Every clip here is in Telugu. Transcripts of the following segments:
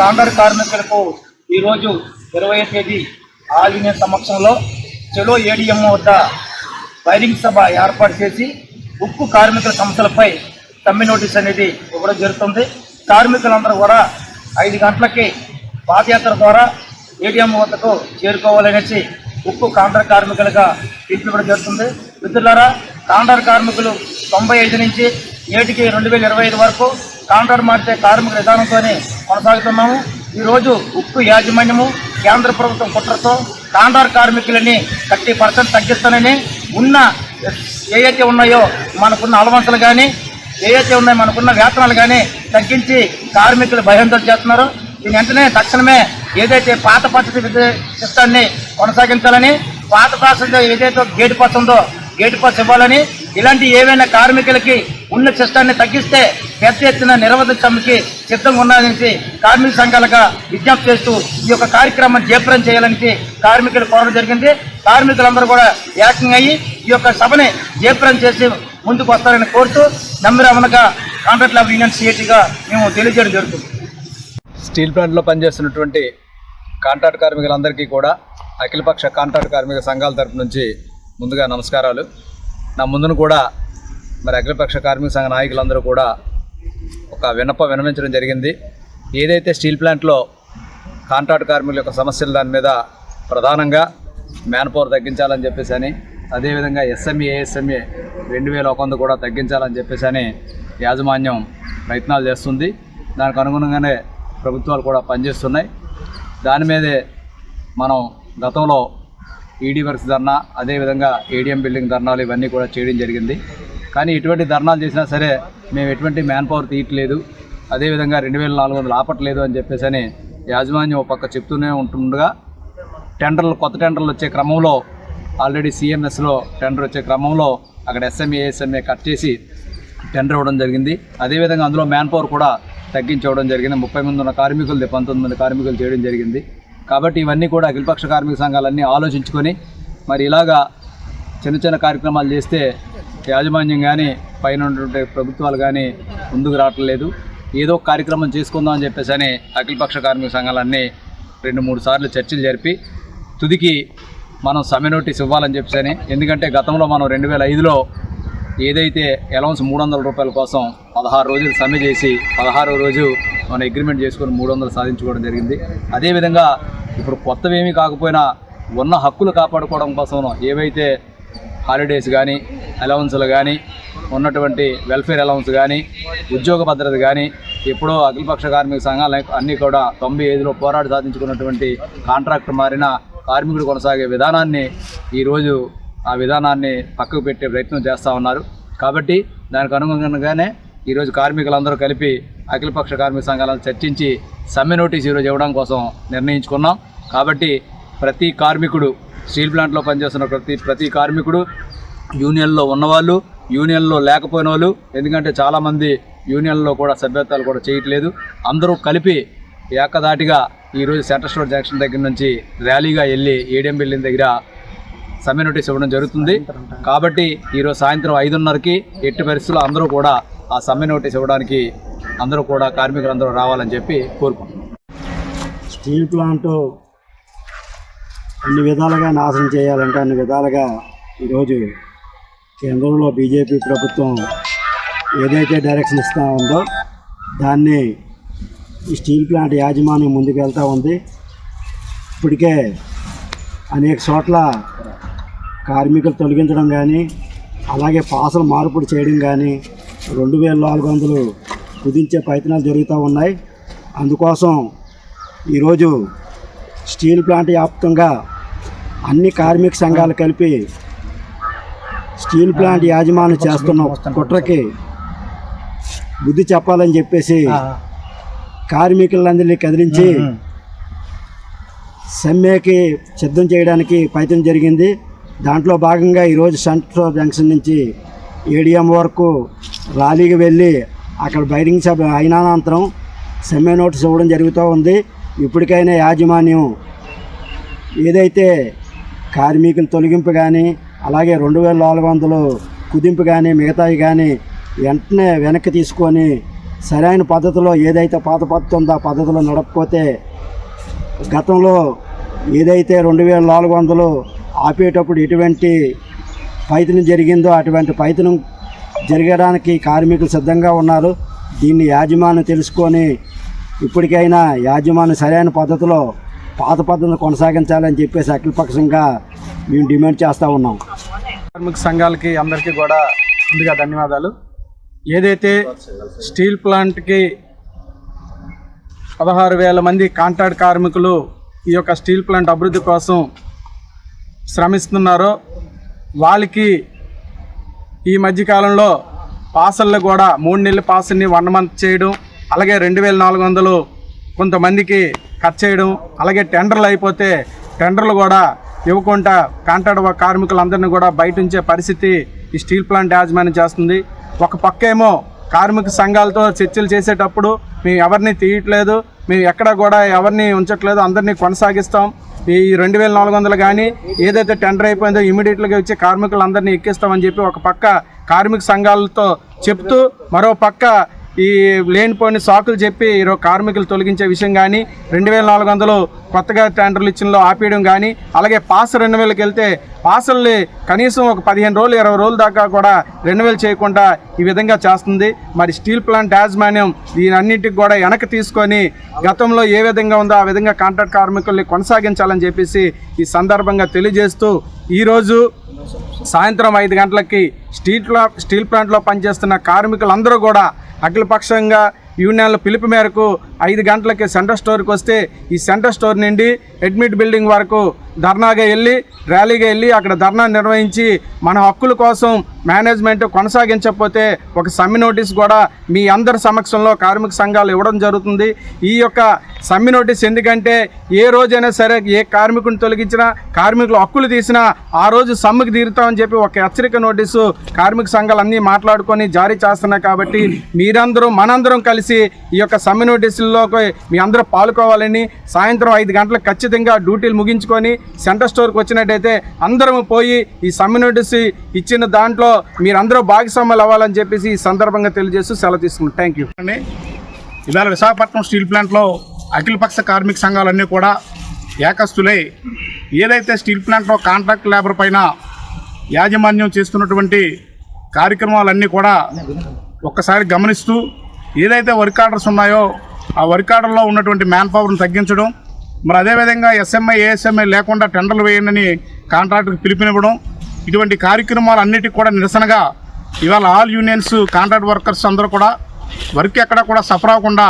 కాంట్రాక్ట్ కార్మికులకు ఈరోజు ఇరవై తేదీ ఆల్ యూనియన్ సమక్షంలో చెలో ఏడిఎం వద్ద బైరింగ్ సభ ఏర్పాటు చేసి ఉక్కు కార్మికుల సంస్థలపై సమ్మె నోటీస్ అనేది ఇవ్వడం జరుగుతుంది. కార్మికులందరూ కూడా ఐదు గంటలకి పాదయాత్ర ద్వారా ఏటీఎం వద్దకు చేరుకోవాలనేసి ఉక్కు కాంట్రాక్ట్ కార్మికులుగా తీర్పివ్వడం జరుగుతుంది. మిత్రులారా కాంట్రాక్ట్ కార్మికులు తొంభై ఐదు నుంచి నేటికి రెండు వేల ఇరవై ఐదు వరకు కాంట్రాక్ట్ మార్చే కార్మికుల విధానంతోనే కొనసాగుతున్నాము. ఈరోజు ఉక్కు యాజమాన్యము కేంద్ర ప్రభుత్వం కుట్రతో కాంట్రాక్ట్ కార్మికులని థర్టీ పర్సెంట్ తగ్గిస్తానని ఉన్న ఏవైతే ఉన్నాయో మనకున్న అలవంతలు కానీ ఏవైతే ఉన్నాయో మనకున్న వేతనాలు కానీ తగ్గించి కార్మికులు భయంతో చేస్తున్నారు. దీని వెంటనే తక్షణమే ఏదైతే పాత పద్ధతి సిస్టాన్ని కొనసాగించాలని పాత పాస్ ఏదైతే గేటు పాస్ ఉందో గేటు పాస్ ఇవ్వాలని ఇలాంటి ఏవైనా కార్మికులకి ఉన్న సిస్టాన్ని తగ్గిస్తే పెద్ద ఎత్తున నిరవధిక సమ్మెకి సిద్ధంగా ఉన్నదని కార్మిక సంఘాలుగా విజ్ఞప్తి చేస్తూ ఈ యొక్క కార్యక్రమాన్ని జయప్రదం చేయాలని కార్మికులు కోరడం జరిగింది. కార్మికులందరూ కూడా ఏకంగా అయ్యి ఈ యొక్క సభని జయప్రదం చేసి ముందుకు వస్తారని కోరుతూ నమ్మిరమనగా కాంట్రాక్ట్ లేబర్ యూనియన్ సిఐటీగా మేము తెలియజేయడం జరుగుతుంది. స్టీల్ ప్లాంట్లో పనిచేస్తున్నటువంటి కాంట్రాక్ట్ కార్మికులందరికీ కూడా అఖిలపక్ష కాంట్రాక్ట్ కార్మిక సంఘాల తరపు నుంచి ముందుగా నమస్కారాలు. నా ముందును కూడా మరి అఖిలపక్ష కార్మిక సంఘ నాయకులందరూ కూడా ఒక వినప వినమించడం జరిగింది. ఏదైతే స్టీల్ ప్లాంట్లో కాంట్రాక్ట్ కార్మికుల యొక్క సమస్యలు దాని మీద ప్రధానంగా మ్యాన్ పవర్ తగ్గించాలని చెప్పేసి అని అదేవిధంగా ఎస్ఎంఏ ఏఎస్ఎంఏ రెండు వేల ఒక వంద కూడా తగ్గించాలని చెప్పేసి అని యాజమాన్యం ప్రయత్నాలు చేస్తుంది. దానికి అనుగుణంగానే ప్రభుత్వాలు కూడా పనిచేస్తున్నాయి. దాని మీదే మనం గతంలో ఈడీ వర్క్స్ ధర్నా అదేవిధంగా ఏడిఎం బిల్డింగ్ ధర్నాలు ఇవన్నీ కూడా చేయడం జరిగింది. కానీ ఎటువంటి ధర్నాలు చేసినా సరే మేము ఎటువంటి మ్యాన్ పవర్ తీయట్లేదు. అదేవిధంగా రెండు వేల నాలుగు వందలు ఆపట్లేదు అని చెప్పేసి అని యాజమాన్యం ఒక పక్క చెప్తూనే ఉంటుండగా టెండర్లు కొత్త టెండర్లు వచ్చే క్రమంలో ఆల్రెడీ సిఎంఎస్లో టెండర్ వచ్చే క్రమంలో అక్కడ ఎస్ఎంఏ ఎస్ఎంఏ కట్ చేసి టెండర్ ఇవ్వడం జరిగింది. అదేవిధంగా అందులో మ్యాన్ పవర్ కూడా తగ్గించవడం జరిగింది. ముప్పై మంది ఉన్న కార్మికులది పంతొమ్మిది మంది కార్మికులు చేయడం జరిగింది. కాబట్టి ఇవన్నీ కూడా అఖిలపక్ష కార్మిక సంఘాలన్నీ ఆలోచించుకొని మరి ఇలాగా చిన్న చిన్న కార్యక్రమాలు చేస్తే యాజమాన్యం కానీ పైన ఉన్నటువంటి ప్రభుత్వాలు కానీ ముందుకు రావట్లేదు. ఏదో కార్యక్రమం చేసుకుందాం అని చెప్పేసి అని అఖిలపక్ష కార్మిక సంఘాలన్నీ రెండు మూడు సార్లు చర్చలు జరిపి తుదికి మనం సమ్మె నోటీస్ ఇవ్వాలని చెప్పేసి ఎందుకంటే గతంలో మనం రెండు వేల ఐదులో ఏదైతే అలౌన్స్ మూడు వందల రూపాయల కోసం పదహారు రోజులు సమ్మె చేసి పదహారో రోజు మనం అగ్రిమెంట్ చేసుకొని మూడు వందలు సాధించుకోవడం జరిగింది. అదేవిధంగా ఇప్పుడు కొత్తవేమీ కాకపోయినా ఉన్న హక్కులు కాపాడుకోవడం కోసం ఏవైతే హాలిడేస్ కానీ అలవన్సులు కానీ ఉన్నటువంటి వెల్ఫేర్ అలౌన్స్ కానీ ఉద్యోగ భద్రత కానీ ఎప్పుడో అఖిలపక్ష కార్మిక సంఘాలు అన్నీ కూడా తొంభై ఐదులో పోరాట సాధించుకున్నటువంటి కాంట్రాక్ట్ మారిన కార్మికుడు కొనసాగే విధానాన్ని ఈరోజు ఆ విధానాన్ని పక్కకు పెట్టే ప్రయత్నం చేస్తూ ఉన్నారు. కాబట్టి దానికి అనుగుణంగానే ఈరోజు కార్మికులందరూ కలిపి అఖిలపక్ష కార్మిక సంఘాలను చర్చించి సమ్మె నోటీస్ ఈరోజు ఇవ్వడం కోసం నిర్ణయించుకున్నాం. కాబట్టి ప్రతి కార్మికుడు స్టీల్ ప్లాంట్లో పనిచేస్తున్న ప్రతి ప్రతి కార్మికుడు యూనియన్లో ఉన్నవాళ్ళు యూనియన్లో లేకపోయిన వాళ్ళు ఎందుకంటే చాలామంది యూనియన్లో కూడా సభ్యత్వాలు కూడా చేయట్లేదు. అందరూ కలిపి ఏకదాటిగా ఈరోజు సెంటర్ స్టోర్ జంక్షన్ దగ్గర నుంచి ర్యాలీగా వెళ్ళి ఏడిఎం బిల్డింగ్ దగ్గర సమ్మె నోటీస్ ఇవ్వడం జరుగుతుంది. కాబట్టి ఈరోజు సాయంత్రం ఐదున్నరకి ఎట్టి పరిస్థితుల్లో అందరూ కూడా ఆ సమ్మె నోటీస్ ఇవ్వడానికి అందరూ కూడా కార్మికులందరూ రావాలని చెప్పి కోరుకుంటున్నాం. స్టీల్ ప్లాంట్ అన్ని విధాలుగా నాశనం చేయాలంటే అన్ని విధాలుగా ఈరోజు కేంద్రంలో బీజేపీ ప్రభుత్వం ఏదైతే డైరెక్షన్ ఇస్తూ ఉందో దాన్ని ఈ స్టీల్ ప్లాంట్ యాజమాన్యం ముందుకు వెళ్తూ ఉంది. ఇప్పటికే అనేక చోట్ల కార్మికులు తొలగించడం కానీ అలాగే పాసలు మార్పుడు చేయడం కానీ రెండు వేల నాలుగు వందలు కుదించే ప్రయత్నాలు జరుగుతూ ఉన్నాయి. అందుకోసం ఈరోజు స్టీల్ ప్లాంట్ వ్యాప్తంగా అన్ని కార్మిక సంఘాలు కలిపి స్టీల్ ప్లాంట్ యాజమాన్యం చేస్తున్న కుట్రకి బుద్ధి చెప్పాలని చెప్పేసి కార్మికులందరినీ కదిలించి సమ్మెకి సిద్ధం చేయడానికి ప్రయత్నం జరిగింది దాంట్లో భాగంగా ఈరోజు సెంట్రల్ జంక్షన్ నుంచి ఏడిఎం వరకు ర్యాలీకి వెళ్ళి అక్కడ బహిరంగ సభ అయినానంతరం సమ్మె నోటీస్ ఇవ్వడం జరుగుతూ ఉంది ఇప్పటికైనా యాజమాన్యం ఏదైతే కార్మికుల తొలగింపు కానీ అలాగే రెండు వేల నాలుగు వందలు కుదింపు కానీ మిగతావి కానీ వెంటనే వెనక్కి తీసుకొని సరైన పద్ధతిలో ఏదైతే పాత పద్ధతి ఉందో ఆ పద్ధతిలో నడపకపోతే గతంలో ఏదైతే రెండు వేల నాలుగు వందలు ఆపేటప్పుడు ఎటువంటి పైతనం జరిగిందో అటువంటి పైతనం జరగడానికి కార్మికులు సిద్ధంగా ఉన్నారు. దీన్ని యాజమాన్యం తెలుసుకొని ఇప్పటికైనా యాజమాన్యం సరైన పద్ధతిలో పాత పద్ధతిని కొనసాగించాలని చెప్పేసి అఖిలపక్షంగా మేము డిమాండ్ చేస్తూ ఉన్నాం. కార్మిక సంఘాలకి అందరికీ కూడా ముందుగా ధన్యవాదాలు. ఏదైతే స్టీల్ ప్లాంట్కి పదహారు వేల మంది కాంట్రాక్ట్ కార్మికులు ఈ యొక్క స్టీల్ ప్లాంట్ అభివృద్ధి కోసం శ్రమిస్తున్నారో వాళ్ళకి ఈ మధ్యకాలంలో పాసల్లో కూడా మూడు నెలల పాసల్ని వన్ మంత్ చేయడం అలాగే రెండు వేల నాలుగు వందలు కొంతమందికి కట్ చేయడం అలాగే టెండర్లు అయిపోతే టెండర్లు కూడా ఇవ్వకుండా కాంట్రాక్ట్ కార్మికులందరినీ కూడా బయట ఉంచే పరిస్థితి ఈ స్టీల్ ప్లాంట్ యాజమాన్యం చేస్తుంది. ఒక పక్కేమో కార్మిక సంఘాలతో చర్చలు చేసేటప్పుడు మేము ఎవరిని తీయట్లేదు మేము ఎక్కడ కూడా ఎవరిని ఉంచట్లేదు అందరినీ కొనసాగిస్తాం. ఈ రెండు వేల నాలుగు వందలు కానీ ఏదైతే టెండర్ అయిపోయిందో ఇమీడియట్గా వచ్చి కార్మికులందరినీ ఎక్కిస్తామని చెప్పి ఒక పక్క కార్మిక సంఘాలతో చెప్తూ మరో పక్క ఈ లేనిపోని సాకులు చెప్పి ఈరోజు కార్మికులు తొలగించే విషయం కానీ రెండు వేల నాలుగు వందలు కొత్తగా టెండర్లు ఇచ్చినలో ఆపేయడం కానీ అలాగే పాస్ రెండు వేలకు వెళ్తే పాసల్ని కనీసం ఒక పదిహేను రోజులు ఇరవై రోజుల దాకా కూడా రెన్యువల్ చేయకుండా ఈ విధంగా చేస్తుంది. మరి స్టీల్ ప్లాంట్ యాజమాన్యం దీనన్నింటికి కూడా వెనక్కి తీసుకొని గతంలో ఏ విధంగా ఉందో ఆ విధంగా కాంట్రాక్ట్ కార్మికుల్ని కొనసాగించాలని చెప్పేసి ఈ సందర్భంగా తెలియజేస్తూ ఈరోజు సాయంత్రం ఐదు గంటలకి స్టీల్ స్టీల్ ప్లాంట్లో పనిచేస్తున్న కార్మికులందరూ కూడా అఖిలపక్షంగా యూనియన్ల పిలుపు మేరకు ఐదు గంటలకి సెంటర్ స్టోర్కి వస్తే ఈ సెంటర్ స్టోర్ నుండి అడ్మిట్ బిల్డింగ్ వరకు ధర్నాగా వెళ్ళి ర్యాలీగా వెళ్ళి అక్కడ ధర్నా నిర్వహించి మన హక్కుల కోసం మేనేజ్మెంట్ కొనసాగించకపోతే ఒక సమ్మె నోటీస్ కూడా మీ అందరి సమక్షంలో కార్మిక సంఘాలు ఇవ్వడం జరుగుతుంది. ఈ యొక్క సమ్మె నోటీస్ ఎందుకంటే ఏ రోజైనా సరే ఏ కార్మికుని తొలగించినా కార్మికుల హక్కులు తీసినా ఆ రోజు సమ్మెకు తీరుతామని చెప్పి ఒక హెచ్చరిక నోటీసు కార్మిక సంఘాలు అన్నీ మాట్లాడుకొని జారీ చేస్తున్నాయి కాబట్టి మీరందరూ మనందరం కలిసి ఈ యొక్క సమ్మె నోటీసుల్లోకి మీ అందరూ పాల్గొవాలని సాయంత్రం ఐదు గంటలకు ఖచ్చితంగా డ్యూటీలు ముగించుకొని సెంటర్ స్టోర్కి వచ్చినట్టయితే అందరం పోయి ఈ సమ్మె నోటీసు ఇచ్చిన దాంట్లో మీరందరూ భాగస్వాములు అవ్వాలని చెప్పేసి ఈ సందర్భంగా తెలియజేస్తూ సెలవు తీసుకున్నాం థ్యాంక్ యూ ఇవాళ విశాఖపట్నం స్టీల్ ప్లాంట్లో అఖిలపక్ష కార్మిక సంఘాలన్నీ కూడా ఏకస్తులై ఏదైతే స్టీల్ ప్లాంట్లో కాంట్రాక్ట్ లేబర్ పైన యాజమాన్యం చేస్తున్నటువంటి కార్యక్రమాలన్నీ కూడా ఒక్కసారి గమనిస్తూ ఏదైతే వర్క్ ఆర్డర్స్ ఉన్నాయో ఆ వర్క్ ఆర్డర్లో ఉన్నటువంటి మ్యాన్ పవర్ని తగ్గించడం మరి అదేవిధంగా ఎస్ఎంఐ ఏఎస్ఎంఐ లేకుండా టెండర్లు వేయండి కాంట్రాక్టుకు పిలుపునివ్వడం ఇటువంటి కార్యక్రమాలు కార్యక్రమాలన్నిటికీ కూడా నిరసనగా ఇవాళ ఆల్ యూనియన్స్ కాంట్రాక్ట్ వర్కర్స్ అందరూ కూడా వర్క్ ఎక్కడ కూడా సఫర్ అవ్వకుండా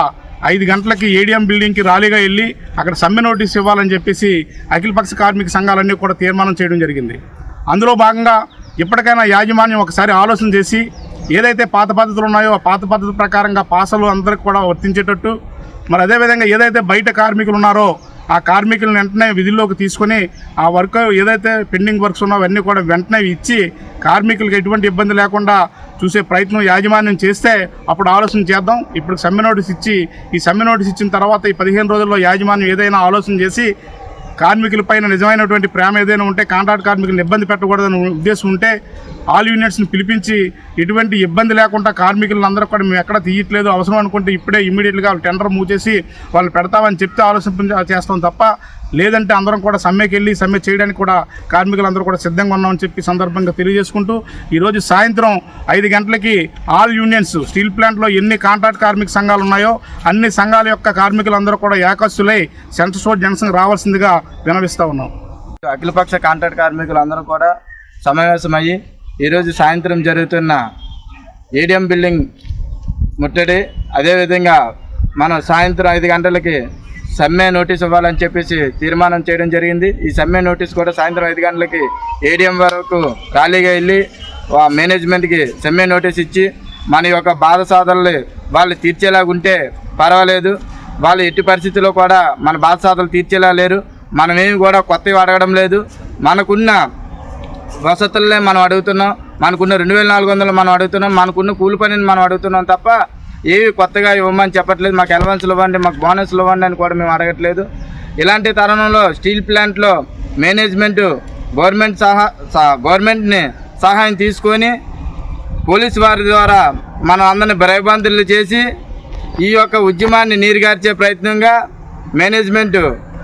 ఐదు గంటలకి ఏడిఎం బిల్డింగ్కి ర్యాలీగా వెళ్ళి అక్కడ సమ్మె నోటీస్ ఇవ్వాలని చెప్పేసి అఖిలపక్ష కార్మిక సంఘాలన్నీ కూడా తీర్మానం చేయడం జరిగింది. అందులో భాగంగా ఇప్పటికైనా యాజమాన్యం ఒకసారి ఆలోచన చేసి ఏదైతే పాత పద్ధతులు ఉన్నాయో ఆ పాత పద్ధతి ప్రకారంగా పాసలు అందరికి కూడా వర్తించేటట్టు. మరి అదేవిధంగా ఏదైతే బయట కార్మికులు ఉన్నారో ఆ కార్మికులను వెంటనే విధుల్లోకి తీసుకొని ఆ వర్క్ ఏదైతే పెండింగ్ వర్క్స్ ఉన్నాయో అవన్నీ కూడా వెంటనే ఇచ్చి కార్మికులకు ఎటువంటి ఇబ్బంది లేకుండా చూసే ప్రయత్నం యాజమాన్యం చేస్తే అప్పుడు ఆలోచన చేద్దాం. ఇప్పుడు సమ్మె నోటీస్ ఇచ్చి ఈ సమ్మె నోటీస్ ఇచ్చిన తర్వాత ఈ పదిహేను రోజుల్లో యాజమాన్యం ఏదైనా ఆలోచన చేసి కార్మికులపైన నిజమైనటువంటి ప్రేమ ఏదైనా ఉంటే కాంట్రాక్ట్ కార్మికులను ఇబ్బంది పెట్టకూడదని ఉద్దేశం ఉంటే ఆల్ యూనిట్స్ని పిలిపించి ఎటువంటి ఇబ్బంది లేకుండా కార్మికులందరూ కూడా మేము ఎక్కడ తీయట్లేదు అవసరం అనుకుంటే ఇప్పుడే ఇమ్మీడియట్గా టెండర్ మూవ్ చేసి వాళ్ళు పెడతామని చెప్తే ఆలోచన చేస్తాం తప్ప లేదంటే అందరం కూడా సమ్మెకి వెళ్ళి సమ్మె చేయడానికి కూడా కార్మికులందరూ కూడా సిద్ధంగా ఉన్నామని చెప్పి సందర్భంగా తెలియజేసుకుంటూ ఈరోజు సాయంత్రం ఐదు గంటలకి ఆల్ యూనియన్స్ స్టీల్ ప్లాంట్లో ఎన్ని కాంట్రాక్ట్ కార్మిక సంఘాలు ఉన్నాయో అన్ని సంఘాల యొక్క కార్మికులందరూ కూడా ఏకస్తులై సెంటర్ స్టోర్ జంక్షన్ రావాల్సిందిగా వినవిస్తూ ఉన్నాం. అఖిలపక్ష కాంట్రాక్ట్ కార్మికులందరూ కూడా సమావేశమయ్యి ఈరోజు సాయంత్రం జరుగుతున్న ఏడిఎం బిల్డింగ్ ముట్టడి. అదేవిధంగా మనం సాయంత్రం ఐదు గంటలకి సమ్మె నోటీస్ ఇవ్వాలని చెప్పేసి తీర్మానం చేయడం జరిగింది. ఈ సమ్మె నోటీస్ కూడా సాయంత్రం ఐదు గంటలకి ఏడిఎం వరకు ఖాళీగా వెళ్ళి మేనేజ్మెంట్కి సమ్మె నోటీస్ ఇచ్చి మన యొక్క బాధ సాధనలు వాళ్ళు తీర్చేలాగా ఉంటే పర్వాలేదు. వాళ్ళు ఎట్టి పరిస్థితుల్లో కూడా మన బాధ సాధనలు తీర్చేలా లేరు. మనమేమి కూడా కొత్తవి అడగడం లేదు. మనకున్న వసతులనే మనం అడుగుతున్నాం. మనకున్న రెండు వేల నాలుగు వందలు మనం అడుగుతున్నాం. మనకున్న కూలి పనిని మనం అడుగుతున్నాం తప్ప ఏవి కొత్తగా ఇవ్వమని చెప్పట్లేదు. మాకు అలవన్స్లు ఇవ్వండి మాకు బోనస్లు ఇవ్వండి అని కూడా మేము అడగట్లేదు. ఇలాంటి తరుణంలో స్టీల్ ప్లాంట్లో మేనేజ్మెంట్ గవర్నమెంట్ సహా గవర్నమెంట్ని సహాయం తీసుకొని పోలీస్ వారి ద్వారా మనం అందరిని భయబందులు చేసి ఈ యొక్క ఉద్యమాన్ని నీరుగార్చే ప్రయత్నంగా మేనేజ్మెంట్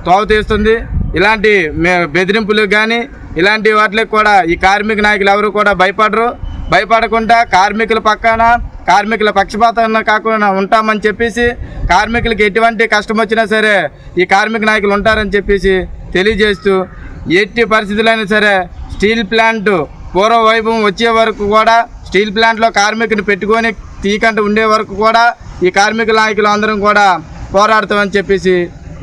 తోవ తీస్తుంది. ఇలాంటి బెదిరింపులు బెదిరింపులకు కానీ ఇలాంటి వాటికి కూడా ఈ కార్మిక నాయకులు ఎవరు కూడా భయపడరు. భయపడకుండా కార్మికుల పక్కన కార్మికుల పక్షపాతం కాకుండా ఉంటామని చెప్పేసి కార్మికులకి ఎటువంటి కష్టం వచ్చినా సరే ఈ కార్మిక నాయకులు ఉంటారని చెప్పేసి తెలియజేస్తూ ఎట్టి పరిస్థితులైనా సరే స్టీల్ ప్లాంట్ పూర్వ వైభవం వచ్చే వరకు కూడా స్టీల్ ప్లాంట్లో కార్మికుని పెట్టుకొని తీకంట ఉండే వరకు కూడా ఈ కార్మిక నాయకులు అందరం కూడా పోరాడతామని చెప్పేసి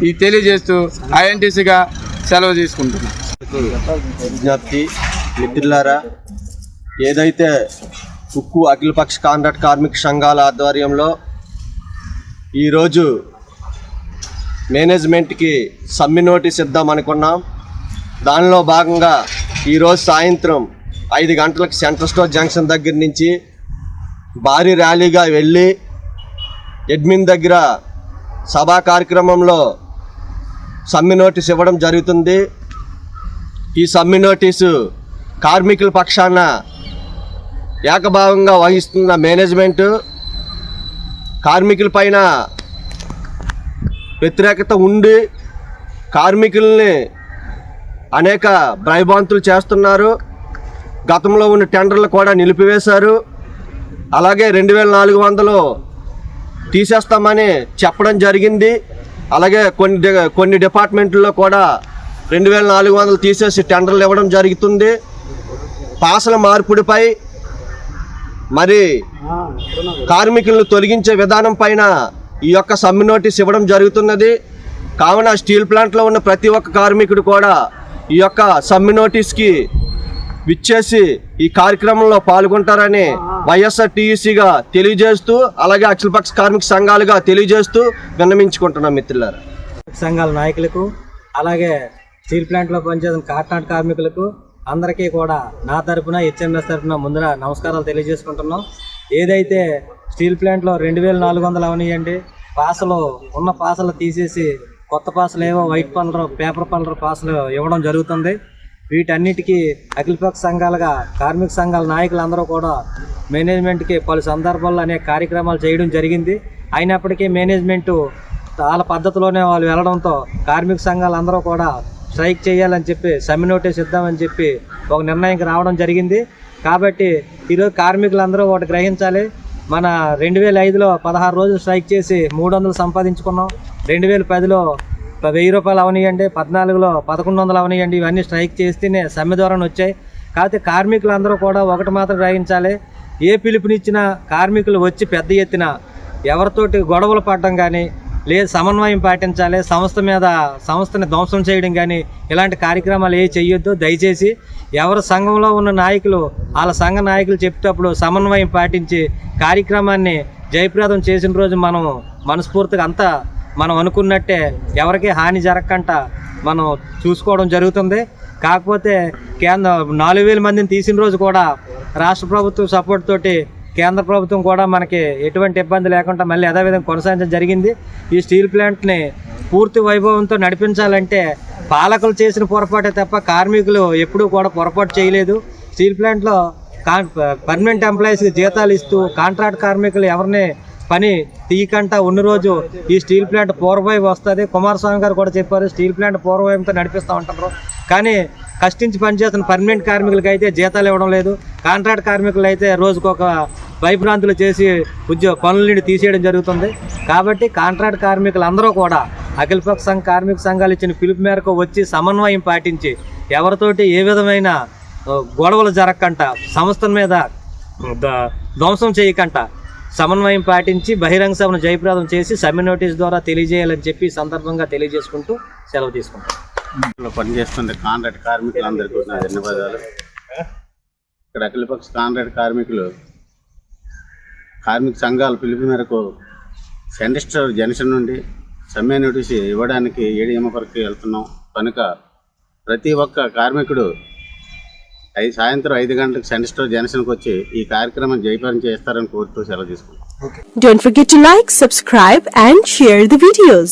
ఈ తెలియజేస్తూ ఐఎన్టీసీగా సెలవు తీసుకుంటున్నాం. విజ్ఞప్తి మిత్రులారా ఏదైతే ఉక్కు అఖిలపక్ష కాంట్రాక్ట్ కార్మిక సంఘాల ఆధ్వర్యంలో ఈరోజు మేనేజ్మెంట్కి సమ్మె నోటీస్ ఇద్దాం అనుకున్నాం. దానిలో భాగంగా ఈరోజు సాయంత్రం ఐదు గంటలకు సెంట్రల్ స్టోర్ జంక్షన్ దగ్గర నుంచి భారీ ర్యాలీగా వెళ్ళి ఎడ్మిన్ దగ్గర సభా కార్యక్రమంలో సమ్మె నోటీస్ ఇవ్వడం జరుగుతుంది. ఈ సమ్మె నోటీసు కార్మికుల పక్షాన ఏకభావంగా వహిస్తున్న మేనేజ్మెంటు కార్మికులపైన వ్యతిరేకత ఉండి కార్మికుల్ని అనేక భయభాంతులు చేస్తున్నారు. గతంలో ఉన్న టెండర్లు కూడా నిలిపివేశారు. అలాగే రెండు వేల నాలుగు వందలు తీసేస్తామని చెప్పడం జరిగింది. అలాగే కొన్ని కొన్ని డిపార్ట్మెంట్లో కూడా రెండు వేల నాలుగు వందలు తీసేసి టెండర్లు ఇవ్వడం జరుగుతుంది. పాసల మార్పుడిపై మరి కార్మికులను తొలగించే విధానం పైన ఈ యొక్క సమ్మె నోటీస్ ఇవ్వడం జరుగుతున్నది. కావున స్టీల్ ప్లాంట్లో ఉన్న ప్రతి ఒక్క కార్మికుడు కూడా ఈ యొక్క సమ్మె నోటీస్కి విచ్చేసి ఈ కార్యక్రమంలో పాల్గొంటారని వైఎస్ఆర్ టీయూసీగా తెలియజేస్తూ అలాగే అఖిలపక్ష కార్మిక సంఘాలుగా తెలియజేస్తూ విన్నమించుకుంటున్నాం మిత్రులారు. సంఘాల నాయకులకు అలాగే స్టీల్ ప్లాంట్లో పనిచేసిన కాట్నాడు కార్మికులకు అందరికీ కూడా నా తరపున హెచ్ఎంఎస్ తరపున ముందర నమస్కారాలు తెలియజేసుకుంటున్నాం. ఏదైతే స్టీల్ ప్లాంట్లో రెండు వేల నాలుగు వందలు అవనియండి పాసలు ఉన్న పాసలు తీసేసి కొత్త పాసలు ఏవో వైట్ పలర్ పేపర్ పలర్ పాసలు ఇవ్వడం జరుగుతుంది. వీటన్నిటికీ అఖిలపక్ష సంఘాలుగా కార్మిక సంఘాల నాయకులందరూ కూడా మేనేజ్మెంట్కి పలు సందర్భాల్లో అనేక కార్యక్రమాలు చేయడం జరిగింది. అయినప్పటికీ మేనేజ్మెంటు వాళ్ళ పద్ధతిలోనే వాళ్ళు వెళ్ళడంతో కార్మిక సంఘాలు అందరూ కూడా స్ట్రైక్ చేయాలని చెప్పి సమ్మె నోటీస్ ఇద్దామని చెప్పి ఒక నిర్ణయానికి రావడం జరిగింది. కాబట్టి ఈరోజు కార్మికులందరూ ఒకటి గ్రహించాలి. మన రెండు వేల ఐదులో పదహారు రోజులు స్ట్రైక్ చేసి మూడు వందలు సంపాదించుకున్నాం. రెండు వేల పదిలో వెయ్యి రూపాయలు అవనియండి పద్నాలుగులో పదకొండు వందలు అవనియండి ఇవన్నీ స్ట్రైక్ చేస్తేనే సమ్మె ద్వారా వచ్చాయి. కాకపోతే కార్మికులందరూ కూడా ఒకటి మాత్రం గ్రహించాలి ఏ పిలుపునిచ్చినా కార్మికులు వచ్చి పెద్ద ఎత్తున ఎవరితోటి గొడవలు పడడం కానీ లేదు సమన్వయం పాటించాలి సంస్థ మీద సంస్థని ధ్వంసం చేయడం కానీ ఇలాంటి కార్యక్రమాలు ఏ చేయొద్దు. దయచేసి ఎవరు సంఘంలో ఉన్న నాయకులు వాళ్ళ సంఘ నాయకులు చెప్పేటప్పుడు సమన్వయం పాటించి కార్యక్రమాన్ని జయప్రదం చేసిన రోజు మనం మనస్ఫూర్తిగా అంతా మనం అనుకున్నట్టే ఎవరికి హాని జరగకుండా మనం చూసుకోవడం జరుగుతుంది. కాకపోతే కేంద్ర నాలుగు వేల మందిని తీసిన రోజు కూడా రాష్ట్ర ప్రభుత్వం సపోర్ట్ తోటి కేంద్ర ప్రభుత్వం కూడా మనకి ఎటువంటి ఇబ్బంది లేకుండా మళ్ళీ యథావిధంగా కొనసాగించడం జరిగింది. ఈ స్టీల్ ప్లాంట్ని పూర్తి వైభవంతో నడిపించాలంటే పాలకులు చేసిన పొరపాటే తప్ప కార్మికులు ఎప్పుడూ కూడా పొరపాటు చేయలేదు. స్టీల్ ప్లాంట్లో కాన్ పర్మనెంట్ ఎంప్లాయీస్కి జీతాలు ఇస్తూ కాంట్రాక్ట్ కార్మికులు ఎవరిని పని తీయకుండా ఉన్న రోజు ఈ స్టీల్ ప్లాంట్ పూర్వవైపు వస్తుంది. కుమారస్వామి గారు కూడా చెప్పారు స్టీల్ ప్లాంట్ పూర్వవైపుతో నడిపిస్తూ ఉంటారు. కానీ కష్టించి పనిచేస్తున్న పర్మనెంట్ కార్మికులకి అయితే జీతాలు ఇవ్వడం లేదు. కాంట్రాక్ట్ కార్మికులు అయితే రోజుకొక వైభ్రాంతులు భయభ్రాంతులు చేసి ఉద్యోగ పనుల నుండి తీసేయడం జరుగుతుంది. కాబట్టి కాంట్రాక్ట్ కార్మికులు అందరూ కూడా అఖిలపక్ష సంఘ కార్మిక సంఘాలు ఇచ్చిన పిలుపు మేరకు వచ్చి సమన్వయం పాటించి ఎవరితోటి ఏ విధమైన గొడవలు జరగకంట సంస్థ మీద ధ్వంసం చేయకంట సమన్వయం పాటించి బహిరంగ సభను జయప్రదం చేసి సమ్మె నోటీస్ ద్వారా తెలియజేయాలని చెప్పి సందర్భంగా తెలియజేసుకుంటూ సెలవు తీసుకుంటాం. పనిచేస్తున్న కాంట్రాక్ట్ కార్మికులందరికీ నా ధన్యవాదాలు. ఇక్కడ అఖిలపక్ష కాంట్రాక్ట్ కార్మికులు కార్మిక సంఘాల పిలుపు మేరకు సెంటర్ జంక్షన్ నుండి సమ్మె నోటీసు ఇవ్వడానికి ఏడీఎం వరకు వెళ్తున్నాం. కనుక ప్రతి ఒక్క కార్మికుడు ఐదు సాయంత్రం ఐదు గంటలకు సెంటర్ జంక్షన్కి వచ్చి ఈ కార్యక్రమం జయప్రదం చేస్తారని కోరుతూ సెలవు తీసుకుంటాం Don't forget to like, subscribe and share the videos.